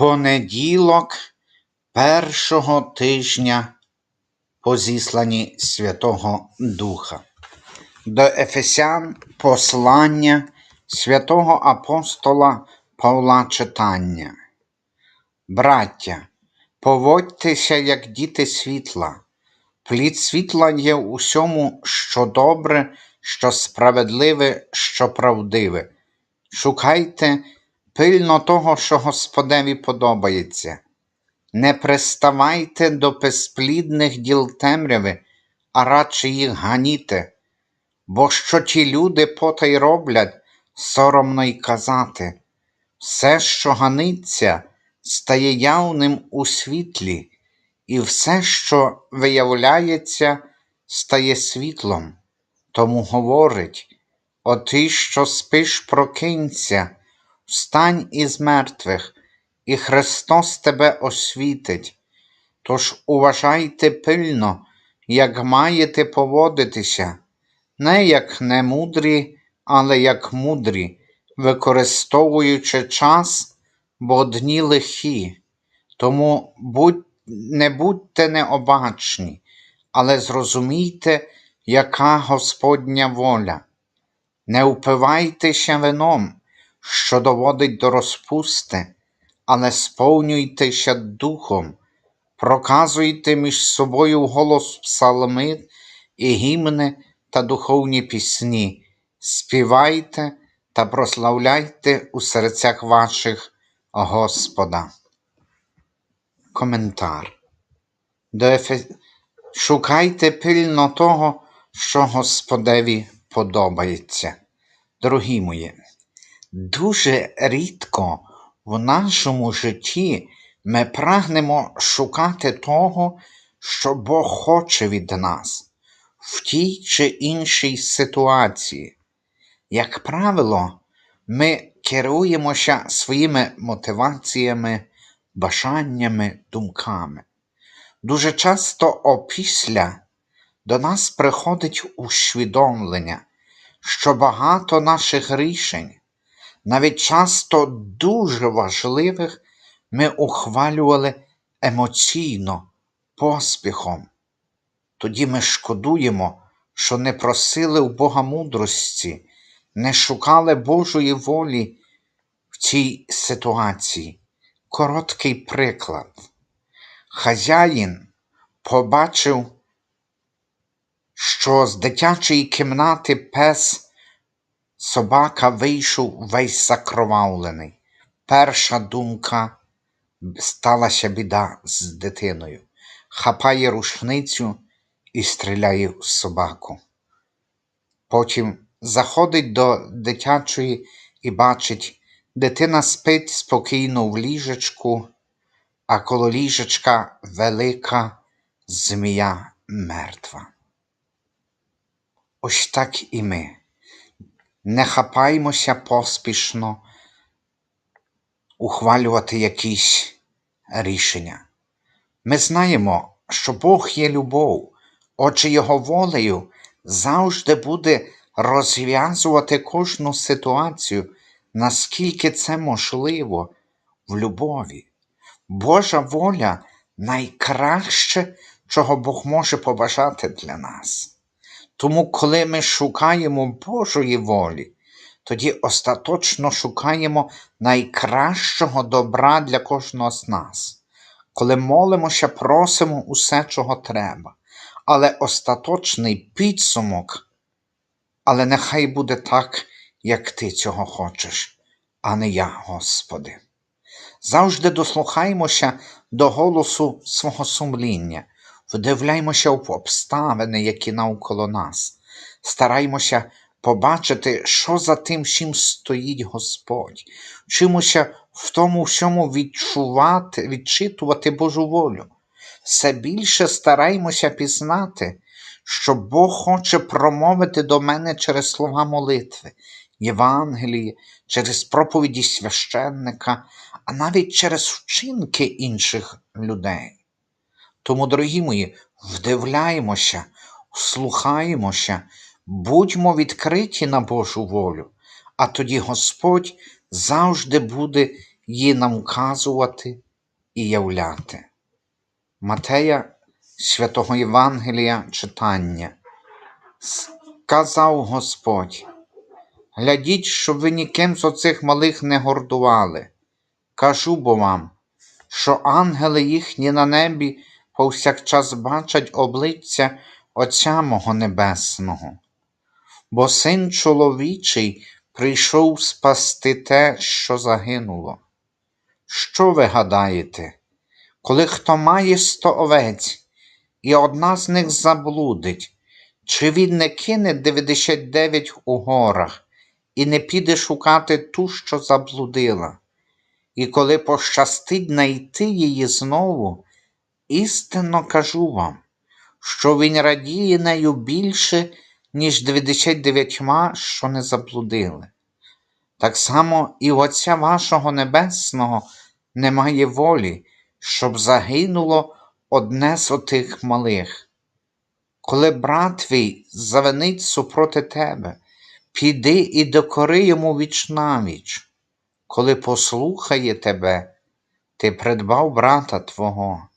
Понеділок першого тижня по зісланні Святого Духа. До Ефесян послання святого апостола Павла читання. Браття, поводьтеся, як діти світла. Плід світла є в усьому, що добре, що справедливе, що правдиве. Шукайте пильно того, що Господеві подобається. Не приставайте до безплідних діл темряви, а радше їх ганіте, бо що ті люди потай роблять, соромно й казати. Все, що ганиться, стає явним у світлі, і все, що виявляється, стає світлом. Тому говорить: О ти, що спиш, прокинься, встань із мертвих, і Христос тебе освітить. Тож уважайте пильно, як маєте поводитися, не як немудрі, але як мудрі, використовуючи час, бо дні лихі. Тому будь, не будьте необачні, але зрозумійте, яка Господня воля. Не впивайтеся вином, що доводить до розпусти, але сповнюйтеся духом, проказуйте між собою голос псалми і гімни та духовні пісні, співайте та прославляйте у серцях ваших Господа. Коментар. До Ефе... Шукайте пильно того, що Господеві подобається. Дорогі мої, дуже рідко в нашому житті ми прагнемо шукати того, що Бог хоче від нас в тій чи іншій ситуації. Як правило, ми керуємося своїми мотиваціями, бажаннями, думками. Дуже часто опісля до нас приходить усвідомлення, що багато наших рішень, навіть часто дуже важливих, ми ухвалювали емоційно, поспіхом. Тоді ми шкодуємо, що не просили у Бога мудрості, не шукали Божої волі в цій ситуації. Короткий приклад. Хазяїн побачив, що з дитячої кімнати пес собака вийшов весь закровавлений. Перша думка сталася біда з дитиною. Хапає рушницю і стріляє в собаку. Потім заходить до дитячої і бачить, дитина спить спокійно в ліжечку, а коло ліжечка велика змія мертва. Ось так і ми. Не хапаймося поспішно ухвалювати якісь рішення. Ми знаємо, що Бог є любов, отже Його волею завжди буде розв'язувати кожну ситуацію, наскільки це можливо в любові. Божа воля найкраще, чого Бог може побажати для нас. Тому, коли ми шукаємо Божої волі, тоді остаточно шукаємо найкращого добра для кожного з нас. Коли молимося, просимо усе, чого треба, але остаточний підсумок, але нехай буде так, як ти цього хочеш, а не я, Господи. Завжди дослухаймося до голосу свого сумління, вдивляймося в обставини, які навколо нас, стараймося побачити, що за тим всім стоїть Господь, вчимося в тому всьому відчувати, відчитувати Божу волю. Все більше стараймося пізнати, що Бог хоче промовити до мене через слова молитви, Євангелії, через проповіді священника, а навіть через вчинки інших людей. Тому, дорогі мої, вдивляємося, слухаємося, будьмо відкриті на Божу волю, а тоді Господь завжди буде її нам вказувати і являти. Матея Святого Євангелія читання. Сказав Господь, глядіть, щоб ви ніким з оцих малих не гордували. Кажу бо вам, що ангели їхні на небі повсякчас бачать обличчя Отця мого Небесного. Бо син чоловічий прийшов спасти те, що загинуло. Що ви гадаєте, коли хто має сто овець, і одна з них заблудить, чи він не кине 99 у горах і не піде шукати ту, що заблудила? І коли пощастить знайти її знову, істинно кажу вам, що він радіє нею більше, ніж 99, що не заблудили. Так само і Отця вашого Небесного немає волі, щоб загинуло одне з отих малих. Коли брат твій завинить супроти тебе, піди і докори йому віч навіч. Коли послухає тебе, ти придбав брата твого.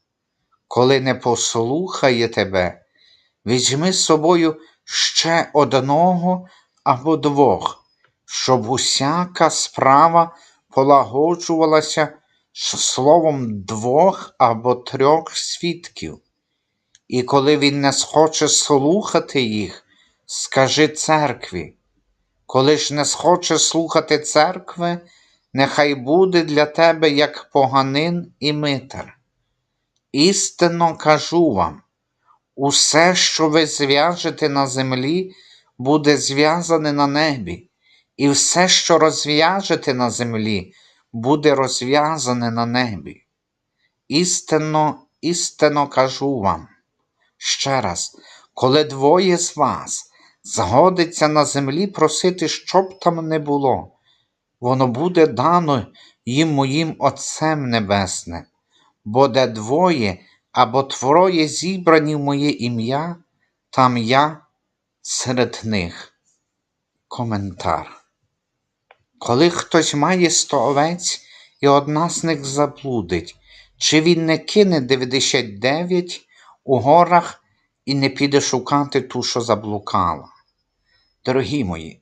Коли не послухає тебе, візьми з собою ще одного або двох, щоб усяка справа полагоджувалася словом двох або трьох свідків. І коли він не схоче слухати їх, скажи церкві. Коли ж не схоче слухати церкви, нехай буде для тебе як поганин і митар. Істинно кажу вам, усе, що ви зв'яжете на землі, буде зв'язане на небі, і все, що розв'яжете на землі, буде розв'язане на небі. Істинно, істинно кажу вам. Ще раз, коли двоє з вас згодиться на землі просити, щоб там не було, воно буде дано їм моїм Отцем Небесним, бо де двоє або троє зібрані в моє ім'я, там я серед них. Коментар. Коли хтось має сто овець і одна з них заблудить, чи він не кине 99 у горах і не піде шукати ту, що заблукала? Дорогі мої,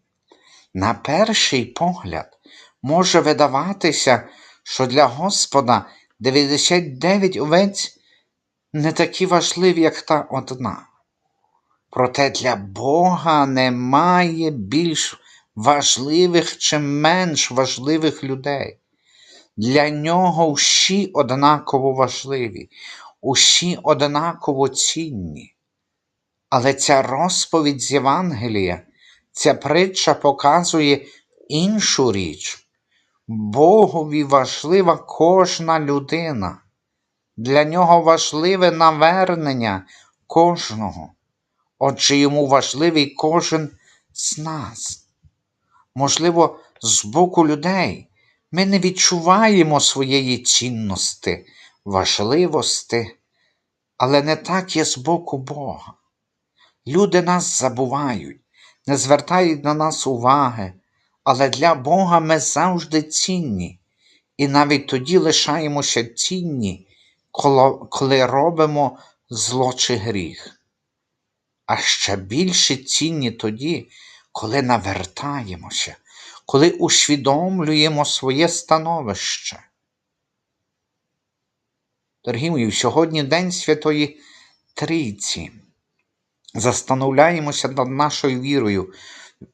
на перший погляд може видаватися, що для Господа 99 овець не такі важливі, як та одна. Проте для Бога немає більш важливих чи менш важливих людей. Для нього всі однаково важливі, усі однаково цінні. Але ця розповідь з Євангелія, ця притча показує іншу річ. Богові важлива кожна людина. Для нього важливе навернення кожного. Отже, йому важливий кожен з нас. Можливо, з боку людей ми не відчуваємо своєї цінності, важливості, але не так є з боку Бога. Люди нас забувають, не звертають на нас уваги, але для Бога ми завжди цінні, і навіть тоді лишаємося цінні, коли робимо зло чи гріх. А ще більше цінні тоді, коли навертаємося, коли усвідомлюємо своє становище. Дорогі мої, сьогодні День Святої Трійці. Застановляємося над нашою вірою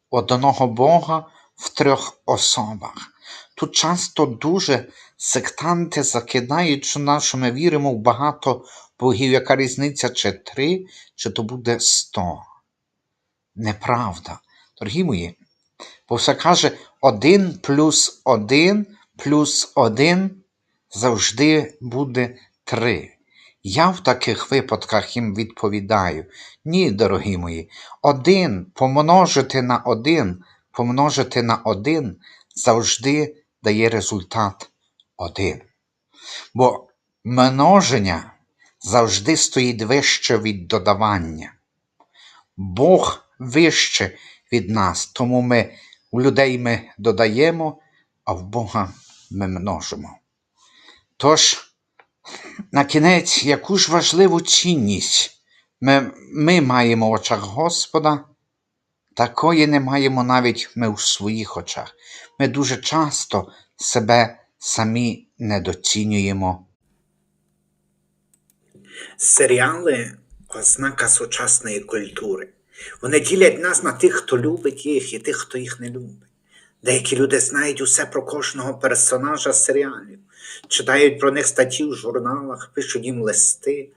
одного Бога в трьох особах. Тут часто дуже сектанти закидають, що нащо ми віримо в багато богів, яка різниця чи три, чи то буде сто. Неправда. Дорогі мої, бо все каже, один плюс один плюс один завжди буде три. Я в таких випадках їм відповідаю: ні, дорогі мої, один помножити на один, помножити на один завжди дає результат один. Бо множення завжди стоїть вище від додавання. Бог вище від нас, тому ми у людей ми додаємо, а в Бога ми множимо. Тож, на кінець, яку ж важливу цінність ми, ми маємо в очах Господа, такої не маємо навіть ми у своїх очах. Ми дуже часто себе самі недоцінюємо. Серіали ознака сучасної культури. Вони ділять нас на тих, хто любить їх, і тих, хто їх не любить. Деякі люди знають усе про кожного персонажа серіалів, читають про них статті в журналах, пишуть їм листи,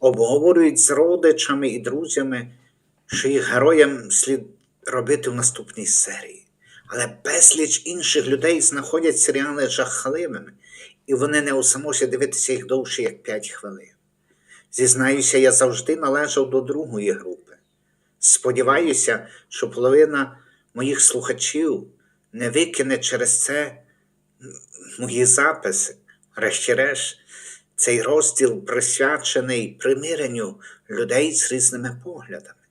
обговорюють з родичами і друзями, що їх героям слід робити в наступній серії. Але безліч інших людей знаходять серіали жахливими, і вони не усамося дивитися їх довше, як 5 хвилин. Зізнаюся, я завжди належав до другої групи. Сподіваюся, що половина моїх слухачів не викине через це мої записи. Врешті-решт, цей розділ присвячений примиренню людей з різними поглядами.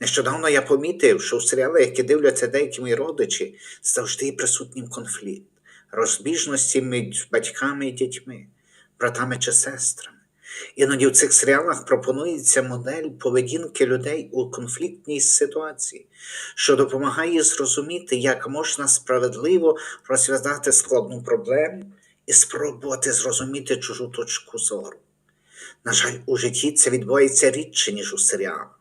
Нещодавно я помітив, що в серіалах, які дивляться деякі мої родичі, завжди є присутній конфлікт, розбіжності між батьками і дітьми, братами чи сестрами. Іноді в цих серіалах пропонується модель поведінки людей у конфліктній ситуації, що допомагає зрозуміти, як можна справедливо розв'язати складну проблему і спробувати зрозуміти чужу точку зору. На жаль, у житті це відбувається рідше, ніж у серіалах.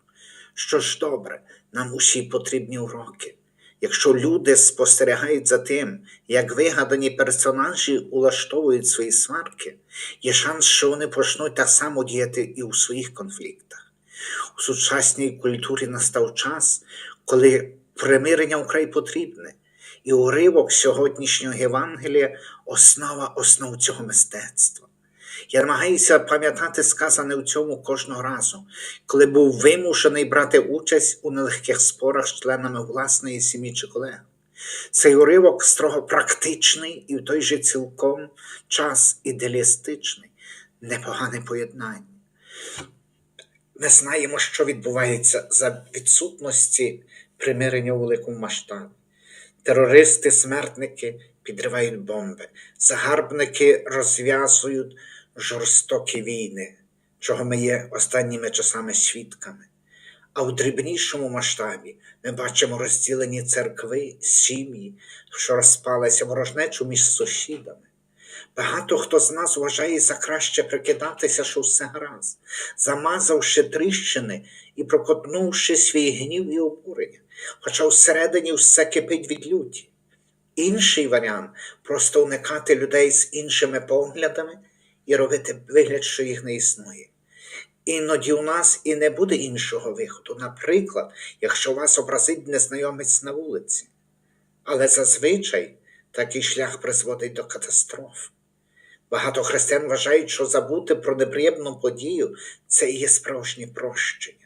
Що ж добре, нам усі потрібні уроки. Якщо люди спостерігають за тим, як вигадані персонажі улаштовують свої сварки, є шанс, що вони почнуть так само діяти і у своїх конфліктах. У сучасній культурі настав час, коли примирення вкрай потрібне, і уривок сьогоднішнього Євангелія основа основ цього мистецтва. Я намагаюся пам'ятати сказане в цьому кожного разу, коли був вимушений брати участь у нелегких спорах з членами власної сім'ї чи колег. Цей уривок строго практичний і в той же цілком час ідеалістичний, непогане поєднання. Ми знаємо, що відбувається за відсутності примирення у великому масштабі. Терористи, смертники підривають бомби, загарбники розв'язують жорстокі війни, чого ми є останніми часами свідками. А в дрібнішому масштабі ми бачимо розділені церкви, сім'ї, що розпалися ворожнечу між сусідами. Багато хто з нас вважає за краще прикидатися, що все гаразд, замазавши тріщини і прокотнувши свій гнів і обурення, хоча всередині все кипить від люті. Інший варіант просто уникати людей з іншими поглядами і робити вигляд, що їх не існує. Іноді у нас і не буде іншого виходу. Наприклад, якщо вас образить незнайомець на вулиці. Але зазвичай такий шлях призводить до катастроф. Багато християн вважають, що забути про неприємну подію це і є справжнє прощення.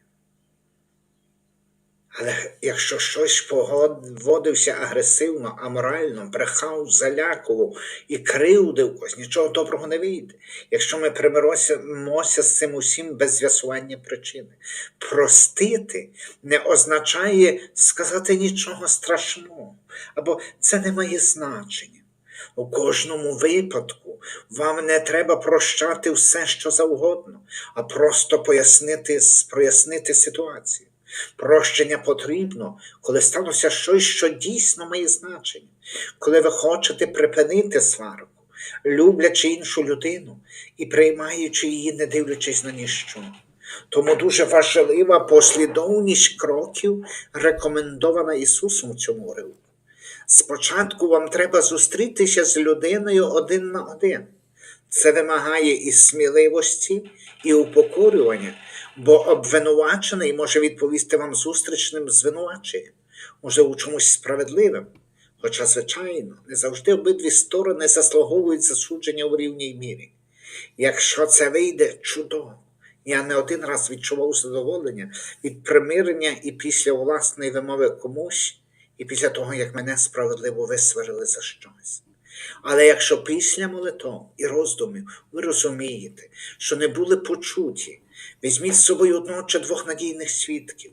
Але якщо щось поводився агресивно, аморально, брехав, залякував і кривдив когось, нічого доброго не вийде, якщо ми примиримося з цим усім без з'ясування причини. Простити не означає сказати нічого страшного, або це не має значення. У кожному випадку вам не треба прощати все, що завгодно, а просто пояснити, прояснити ситуацію. Прощення потрібно, коли сталося щось, що дійсно має значення, коли ви хочете припинити сварку, люблячи іншу людину і приймаючи її, не дивлячись на ніщо. Тому дуже важлива послідовність кроків, рекомендована Ісусом в цьому уривку. Спочатку вам треба зустрітися з людиною один на один. Це вимагає і сміливості, і упокорювання, бо обвинувачений може відповісти вам зустрічним звинуваченням, може у чомусь справедливим. Хоча, звичайно, не завжди обидві сторони заслуговують засудження у рівній мірі. Якщо це вийде чудово, я не один раз відчував задоволення від примирення і після власної вимови комусь, і після того, як мене справедливо висварили за щось. Але якщо після молитов і роздумів ви розумієте, що не були почуті, візьміть з собою одного чи двох надійних свідків,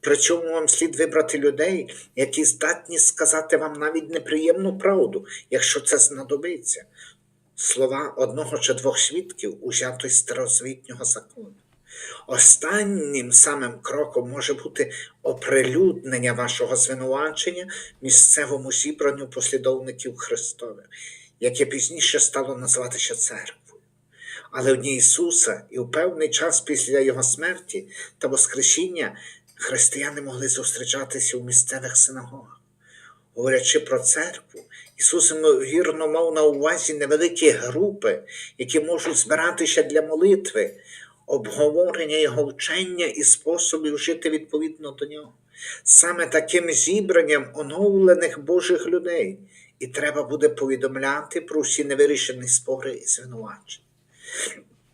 Причому вам слід вибрати людей, які здатні сказати вам навіть неприємну правду, якщо це знадобиться. Слова одного чи двох свідків узято із старозвітнього закону. Останнім самим кроком може бути оприлюднення вашого звинувачення місцевому зібранню послідовників Христових, яке пізніше стало називатися церквою. Але в дні Ісуса і у певний час після Його смерті та Воскресіння християни могли зустрічатися у місцевих синагогах. Говорячи про церкву, Ісус ймовірно мав на увазі невеликі групи, які можуть збиратися для молитви, обговорення його вчення і способів жити відповідно до нього. Саме таким зібранням оновлених Божих людей і треба буде повідомляти про всі невирішені спори і звинувачення.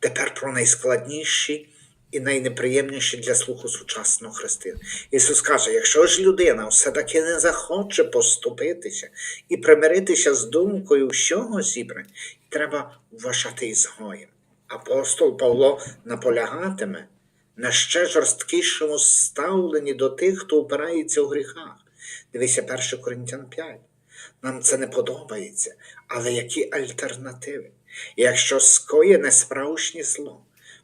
Тепер про найскладніші і найнеприємніші для слуху сучасного християнина. Ісус каже: якщо ж людина все-таки не захоче поступитися і примиритися з думкою всього зібрання, треба вважати ізгоєм. Апостол Павло наполягатиме на ще жорсткішому ставленні до тих, хто опирається у гріхах. Дивися 1 Коринтян 5. Нам це не подобається, але які альтернативи? Якщо скоєне справжнє зло,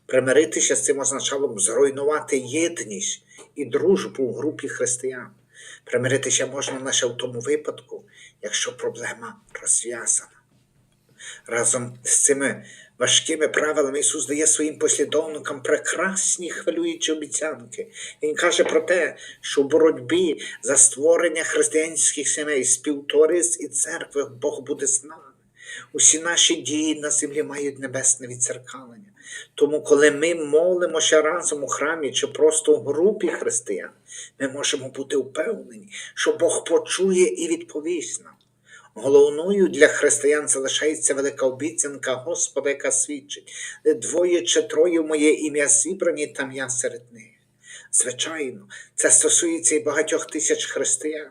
примиритися з цим означало б зруйнувати єдність і дружбу в групі християн. Примиритися можна лише в тому випадку, якщо проблема розв'язана. Разом з цими важкими правилами Ісус дає своїм послідовникам прекрасні хвилюючі обіцянки. Він каже про те, що в боротьбі за створення християнських сімей, співториць і церкви Бог буде з нами. Усі наші дії на землі мають небесне відцеркалення. Тому, коли ми молимося разом у храмі чи просто у групі християн, ми можемо бути впевнені, що Бог почує і відповість нам. Головною для християн залишається велика обіцянка Господа, яка свідчить, двоє чи троє моє ім'я зібрані, там я серед них. Звичайно, це стосується і багатьох тисяч християн.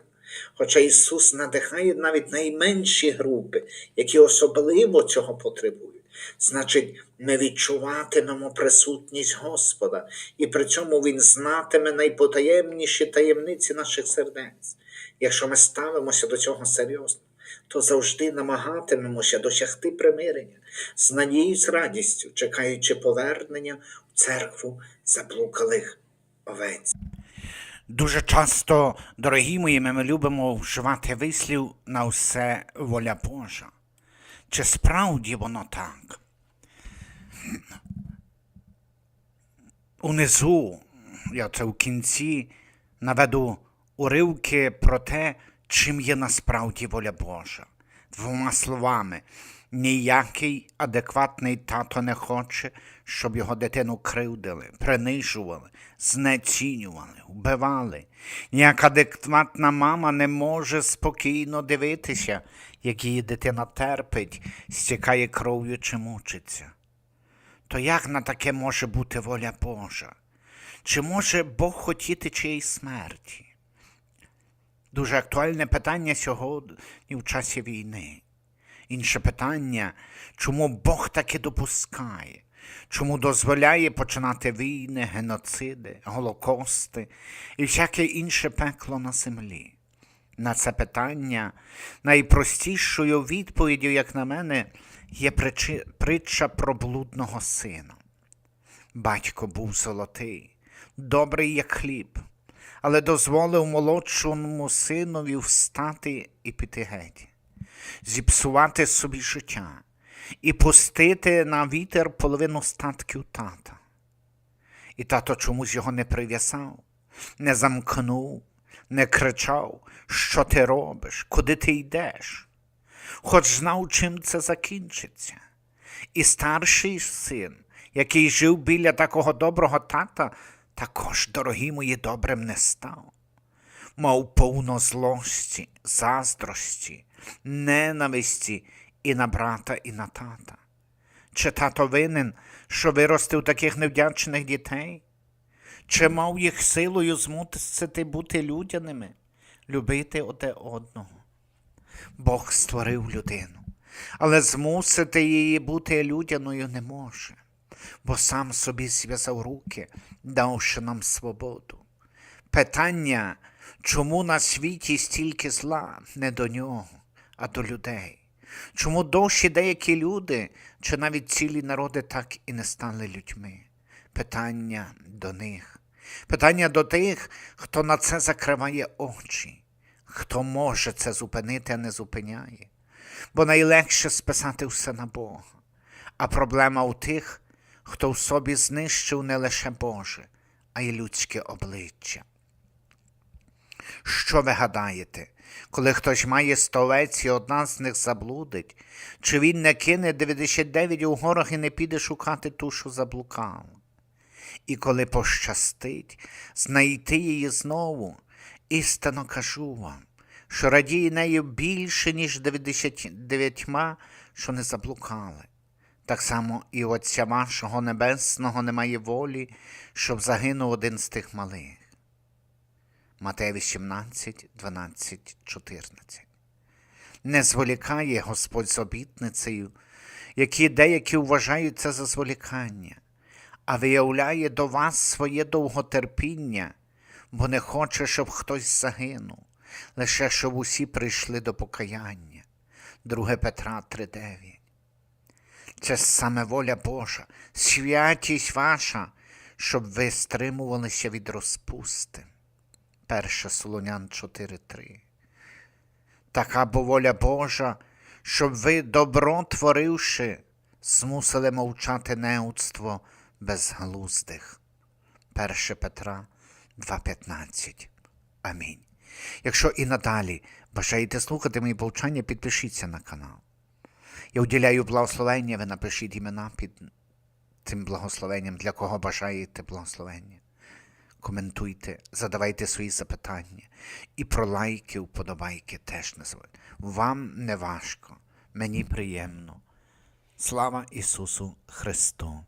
Хоча Ісус надихає навіть найменші групи, які особливо цього потребують. Значить, ми відчуватимемо присутність Господа, і при цьому Він знатиме найпотаємніші таємниці наших сердець. Якщо ми ставимося до цього серйозно, то завжди намагатимемося досягти примирення з надією, з радістю, чекаючи повернення в церкву заблукалих овець. Дуже часто, дорогі мої, ми любимо вживати вислів на все воля Божа. Чи справді воно так? Унизу, я це в кінці наведу уривки про те, чим є насправді воля Божа. Двома словами, ніякий адекватний тато не хоче, щоб його дитину кривдили, принижували, знецінювали, вбивали. Ніяка адекватна мама не може спокійно дивитися, як її дитина терпить, стікає кров'ю чи мучиться. То як на таке може бути воля Божа? Чи може Бог хотіти чиїсь смерті? Дуже актуальне питання сьогодні в часі війни. Інше питання, чому Бог таке допускає? Чому дозволяє починати війни, геноциди, голокости і всяке інше пекло на землі? На це питання найпростішою відповіддю, як на мене, є притча про блудного сина. Батько був золотий, добрий, як хліб, але дозволив молодшому синові встати і піти геть, зіпсувати собі життя і пустити на вітер половину статків тата. І тато чомусь його не прив'язав, не замкнув, не кричав, що ти робиш, куди ти йдеш, хоч знав, чим це закінчиться. І старший син, який жив біля такого доброго тата, також, дорогі мої, добрим не став. Мав повно злості, заздрості, ненависті і на брата, і на тата. Чи тато винен, що виростив таких невдячних дітей? Чи мав їх силою змусити бути людяними, любити одне одного? Бог створив людину, але змусити її бути людяною не може, бо сам собі зв'язав руки, давши нам свободу. Питання, чому на світі стільки зла, не до нього, а до людей. Чому дощі деякі люди, чи навіть цілі народи так і не стали людьми? Питання до них. Питання до тих, хто на це закриває очі, хто може це зупинити, а не зупиняє. Бо найлегше списати все на Бога. А проблема у тих, хто в собі знищив не лише Боже, а й людське обличчя. Що ви гадаєте, коли хтось має столець і одна з них заблудить, чи він не кине 99 у горах і не піде шукати ту, що заблукала? І коли пощастить знайти її знову, істинно кажу вам, що радіє нею більше, ніж 99, що не заблукали. Так само і Отця вашого Небесного немає волі, щоб загинув один з тих малих. Матея 18, 12, 14. Не зволікає Господь з обітницею, які деякі вважають це за зволікання, а виявляє до вас своє довготерпіння, бо не хоче, щоб хтось загинув, лише щоб усі прийшли до покаяння. 2 Петра 3,9. Це саме воля Божа, святість ваша, щоб ви стримувалися від розпусти. 1 Солонян 4.3. Така бо воля Божа, щоб ви, добро творивши, змусили мовчати неудство безглуздих. 1 Петра 2.15. Амінь. Якщо і надалі бажаєте слухати мої повчання, підпишіться на канал. Я уділяю благословення, ви напишіть імена під цим благословенням, для кого бажаєте благословення. Коментуйте, задавайте свої запитання. І про лайки, вподобайки теж не забудьте. Вам не важко, мені приємно. Слава Ісусу Христу!